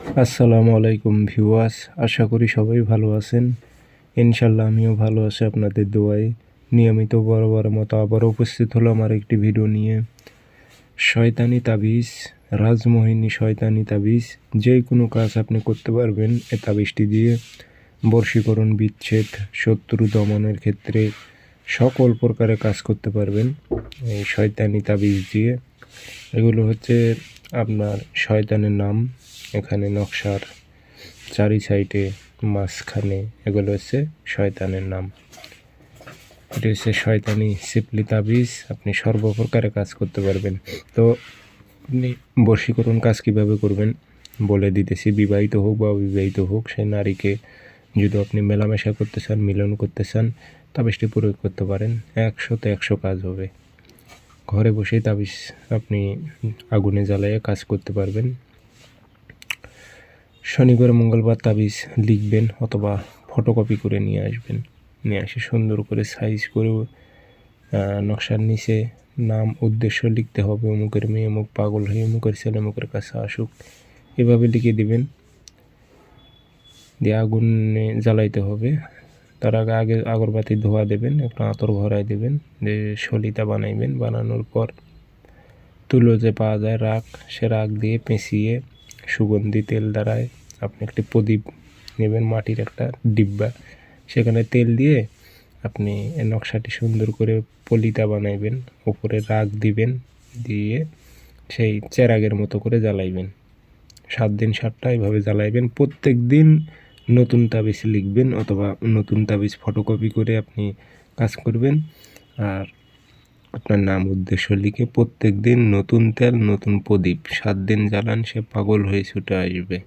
আসসালামু আলাইকুম ভিউয়ার্স, আশা করি সবাই ভালো আছেন। ইনশাল্লাহ আমিও ভালো আছি আপনাদের দোয়ায়। নিয়মিত বরাবর মতো আবার উপস্থিত হলো আমার একটি ভিডিও নিয়ে। শয়তানি তাবিজ, রাজমোহিনী শয়তানি তাবিজ, যে কোনো কাজ আপনি করতে পারবেন এ তাবিজটি দিয়ে। বর্ষীকরণ, বিচ্ছেদ, শত্রু দমনের ক্ষেত্রে সকল প্রকারে কাজ করতে পারবেন এই শয়তানি তাবিজ দিয়ে। এগুলো হচ্ছে আপনার শয়তানের নাম। এখানে নকশার চারি সাইডে মাঝখানে এগুলো হচ্ছে শয়তানের নাম। এটা হচ্ছে শয়তানি সিপলি তাবিজ। আপনি সর্বপ্রকারে কাজ করতে পারবেন। তো আপনি বশীকরণ কাজ কীভাবে করবেন বলে দিতেছি। বিবাহিত হোক বা অবিবাহিত হোক, সেই নারীকে যদি আপনি মেলামেশা করতে চান, মিলন করতে চান, তাবিজটি প্রয়োগ করতে পারেন। একশোতে একশো কাজ হবে। ঘরে বসেই তাবিজ আপনি আগুনে জ্বালিয়ে কাজ করতে পারবেন। শনিবার, মঙ্গলবার তাবিজ লিখবেন অথবা ফটোকপি করে নিয়ে আসবেন। নিয়ে এসে সুন্দর করে সাইজ করে নকশার নিচে নাম, উদ্দেশ্য লিখতে হবে। অমুকের মেয়ে, অমুক পাগল হয়ে অমুকের ছেলে, অমুকের কাছে আসুক। এভাবে লিখে দিবেন। দিয়ে আগুনে জ্বালাইতে হবে। তার আগে আগে আগরবাতি ধোয়া দেবেন, একটু আতর ভরাই দেবেন, যে সলিতা বানাইবেন, বানানোর পর তুলো যে পাওয়া যায়, রাখ, সে রাখ দিয়ে পেঁচিয়ে সুগন্ধি তেল দ্বারায় আপনি একটি প্রদীপ নেবেন, মাটির একটা ডিব্বা। সেখানে তেল দিয়ে আপনি নকশাটি সুন্দর করে পলিতা বানাইবেন, উপরে রাগ দিবেন, দিয়ে সেই চেরাগের মতো করে জ্বালাইবেন। সাত দিন, সাতটা এইভাবে জ্বালাইবেন। প্রত্যেক দিন নতুন তাবিজ লিখবেন অথবা নতুন তাবিজ ফটোকপি করে আপনি কাজ করবেন। আর আপনার নাম, উদ্দেশ্য লিখে প্রত্যেক দিন নতুন তেল, নতুন প্রদীপ, সাত দিন জ্বালান, সে পাগল হয়ে ছুটে আসবে।